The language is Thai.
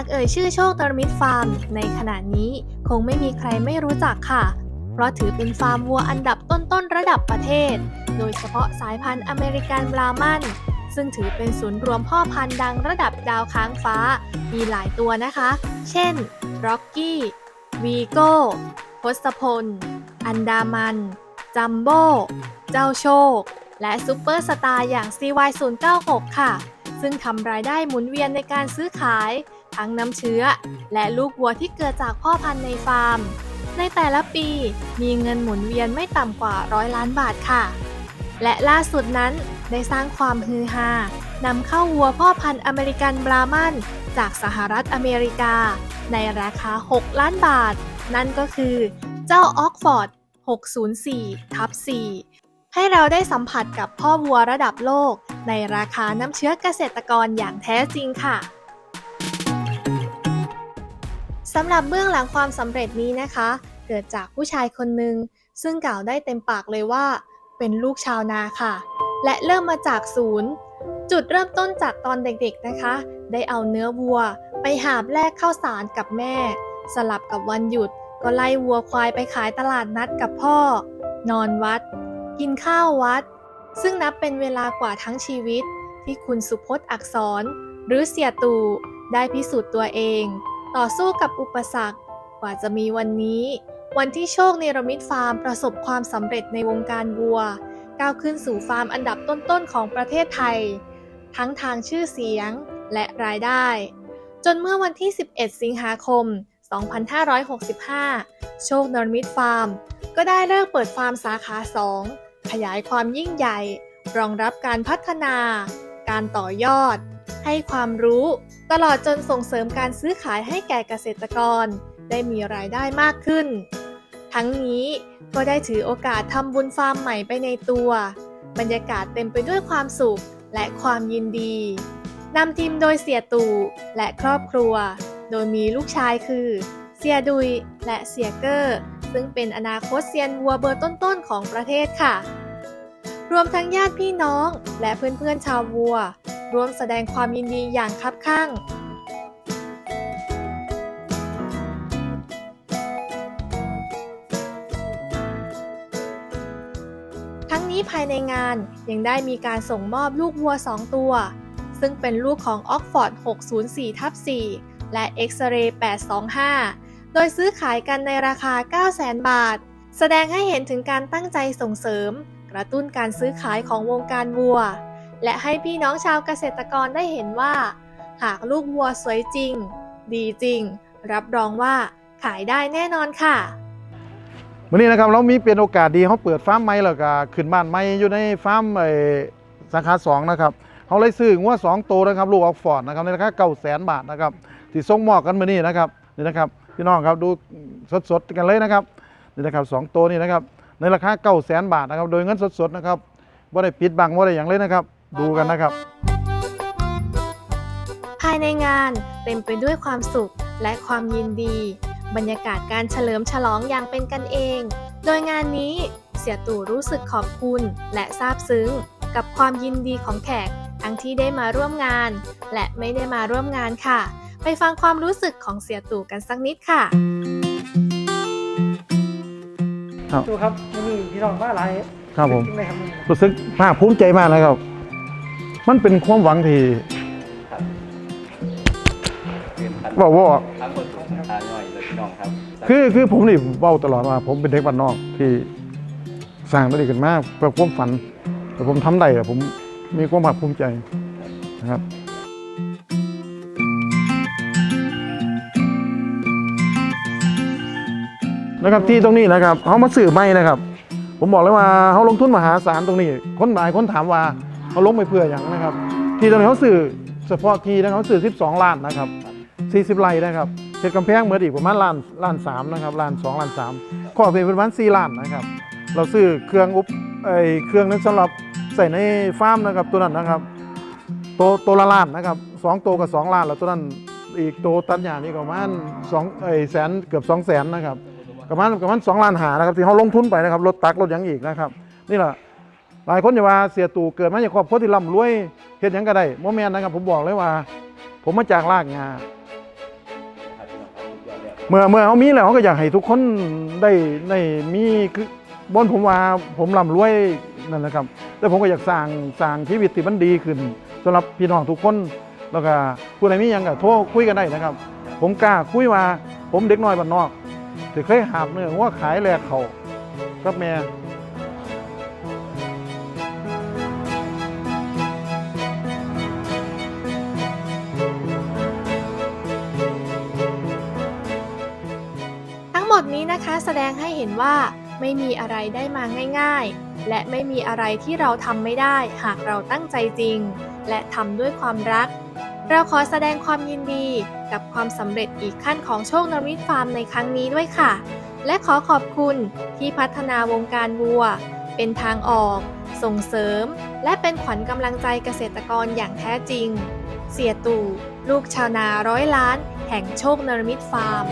ากเอ่ยชื่อโชคตรมิตรฟาร์ม ในขณะนี้คงไม่มีใครไม่รู้จักค่ะ เพราะถือเป็นฟาร์มวัวอันดับต้นๆระดับประเทศ โดยเฉพาะสายพันธุ์อเมริกันบรามันซึ่งถือเป็นศูนย์รวมพ่อพันธุ์ดังระดับดาวค้างฟ้า มีหลายตัวนะคะ เช่นร็อกกี้วีโก้พศพล อันดามัน จัมโบ้เจ้าโชค และซูเปอร์สตาร์อย่าง CY096 ค่ะ ซึ่งทำรายได้หมุนเวียนในการซื้อขาย ทั้งน้ำเชื้อ และลูกวัวที่เกิดจากพ่อพันธุ์ในฟาร์ม ในแต่ละปีมีเงินหมุนเวียนไม่ต่ำกว่าร้อยล้านบาทค่ะ และล่าสุดนั้นได้สร้างความฮือฮานำเข้าวัวพ่อพันธุ์อเมริกันบรามัน จากสหรัฐอเมริกา ในราคา 6 ล้านบาท นั่นก็คือเจ้าออกฟอร์ด 604 ทับ 4 ให้เราได้สัมผัสกับพ่อวัวระดับโลก ในราคาน้ำเชื้อเกษตรกรอย่างแท้จริงค่ะ สำหรับเบื้องหลังความสำเร็จนี้นะคะ เกิดจากผู้ชายคนหนึ่งซึ่งกล่าวได้เต็มปากเลยว่า เป็นลูกชาวนาค่ะ และเริ่มมาจากศูนย์ จุดเริ่มต้นจากตอนเด็กๆนะคะ ได้เอาเนื้อวัว ไปหาบแลกข้าวสารกับแม่ สลับกับวันหยุด ก็ไล่วัวควายไปขายตลาดนัดกับพ่อ นอนวัด กินข้าววัด ซึ่งนับเป็นเวลากว่าทั้งชีวิต ที่คุณสุพจน์อักษร หรือเสียตู่ได้พิสูจน์ตัวเอง ต่อสู้กับอุปสรรค กว่าจะมีวันนี้ วันที่โชคเนรมิตฟาร์มประสบความสำเร็จในวงการวัว ก้าวขึ้นสู่ฟาร์มอันดับต้นๆของประเทศไทย ทั้งทางชื่อเสียงและรายได้ จนเมื่อวันที่ 11 สิงหาคม 2565 โชคนรมิตฟาร์ม ก็ได้เลิกเปิดฟาร์มสาขา 2 ขยายความยิ่งใหญ่ รองรับการพัฒนา การต่อยอด ให้ความรู้ ตลอดจนส่งเสริมการซื้อขายให้แก่เกษตรกร ได้มีรายได้มากขึ้น ทั้งนี้ก็ได้ถือโอกาสทำบุญฟาร์มใหม่ไปในตัว บรรยากาศเต็มไปด้วยความสุขและความยินดีนำทีมโดยเสียตู่และครอบครัว โดยมีลูกชายคือ เสียดุยและเสียเกอร์ ซึ่งเป็นอนาคตเซียนวัวเบอร์ต้นๆของประเทศค่ะ รวมทั้งญาติพี่น้องและเพื่อนๆชาววัว ร่วมแสดงความยินดีอย่างคับข้างทั้งนี้ภายในงานยังได้มีการส่งมอบลูกวัว 2 ตัว ซึ่งเป็นลูกของ Oxford 604ทับ4และ X-ray 825 โดยซื้อขายกันในราคา 900,000 บาท แสดงให้เห็นถึงการตั้งใจส่งเสริม กระตุ้นการซื้อขายของวงการวัว และให้พี่น้องชาวเกษตรกรได้เห็นว่า หากลูกวัวสวยจริง ดีจริง รับรองว่าขายได้แน่นอนค่ะวันนี้นะครับเรามีเป็นโอกาสดีเขาเปิดฟาร์มใหม่แล้วก็ขึ้นบ้านใหม่อยู่ในฟาร์มไอสาขาสองนะครับเขาเลยซื้องัวสองตัวนะครับลูกออกฟอร์ดนะครับในราคาเก้าแสนบาทนะครับที่ส่งมอบกันมานี่นะครับนี่นะครับพี่น้องครับดูสดๆกันเลยนะครับนี่นะครับสองตัวนี่นะครับในราคาเก้าแสนบาทนะครับโดยเงินสดๆนะครับว่าได้ปิดบังว่าได้อย่างเลยนะครับ ดูกันนะครับ ภายในงานเต็มไปด้วยความสุขและความยินดี บรรยากาศการเฉลิมฉลองอย่างเป็นกันเอง โดยงานนี้เสียตู่รู้สึกขอบคุณและซาบซึ้ง กับความยินดีของแขกทั้งที่ได้มาร่วมงาน และไม่ได้มาร่วมงานค่ะ ไปฟังความรู้สึกของเสียตู่กันสักนิดค่ะดูครับมันมีพี่น้องว่าอะไรครับผม จริงไหมครับ รู้สึกภาคภูมิใจมากนะครับ มันเป็นความหวังที่บอกว่าทั้งคนของทานย่อยเลยพี่น้องครับ คือคือผมนี่เบ้าตลอดว่าผมเป็นเด็กบ้านนอกที่สร้างตัวนี้ขึ้นมาเพื่อความฝัน แต่ผมทำได้อะผมมีความภาคภูมิใจนะครับนะครับที่ตรงนี้นะครับเขามาสื่อไม่นะครับ ผมบอกเลยว่าเขาลงทุนมหาศาลตรงนี้ คนหลายคนถามว่า เขาลงไปเพื่ออย่างนะครับ ที่ตรงนี้เขาสื่อเฉพาะที่นะเขาสื่อ 12 ล้านนะครับ 40ไร่นะครับเขตกำแพงเหมือนอีกประมาณล้านล้านสามนะครับล้านสองล้านสามขอเป็นประมาณ4ล้านนะครับ เราซื้อเครื่องอุปไอเครื่องนั้นสำหรับใส่ในฟาร์มนะครับตัวนั้นนะครับตัวตัวละล้านนะครับสองตัวกับสองล้านแล้วตัวนั้นอีกตัวตัดหญ้านี่ก็ประมาณสองไอแสนเกือบสองแสนนะครับประมาณประมาณสองล้านหานะครับที่เขาลงทุนไปนะครับรถตักรถยังอีกนะครับ นี่แหละ หลายคนจะว่าเสียตู่เกิดมาจากครอบครัวที่ร่ำรวยเฮ็ดหยังก็ได้โมแมนนะครับผมบอกเลยว่า ผมมาจากรากงาเมื่อเมื่อเขามีแล้วเขาก็อยากให้ทุกคนได้ได้มีคือบนผมว่าผมร่ำรวยนั่นแหละครับแต่ผมก็อยากสร้างสร้างชีวิตที่มันดีขึ้นสำหรับพี่น้องทุกคนแล้วก็ผู้ใดมีหยังก็โทรคุยกันได้นะครับ ผมกล้าคุยว่าผมเด็กน้อยบ้านนอกที่เคยหาบเนื้อว่าขายแลกเขากับแม่ ดนี้นะคะแสดงให้เห็นว่า ไม่มีอะไรได้มาง่ายๆ และไม่มีอะไรที่เราทำไม่ได้ หากเราตั้งใจจริง และทำด้วยความรัก เราขอแสดงความยินดีกับความสำเร็จอีกขั้นของโชคนริตฟาร์มในครั้งนี้ด้วยค่ะ และขอขอบคุณที่พัฒนาวงการวัว เป็นทางออก ส่งเสริม และเป็นขวัญกำลังใจเกษตรกรอย่างแท้จริง เสียตู่ ลูกชาวนาร้อยล้าน แห่งโชคนรมิตฟาร์ม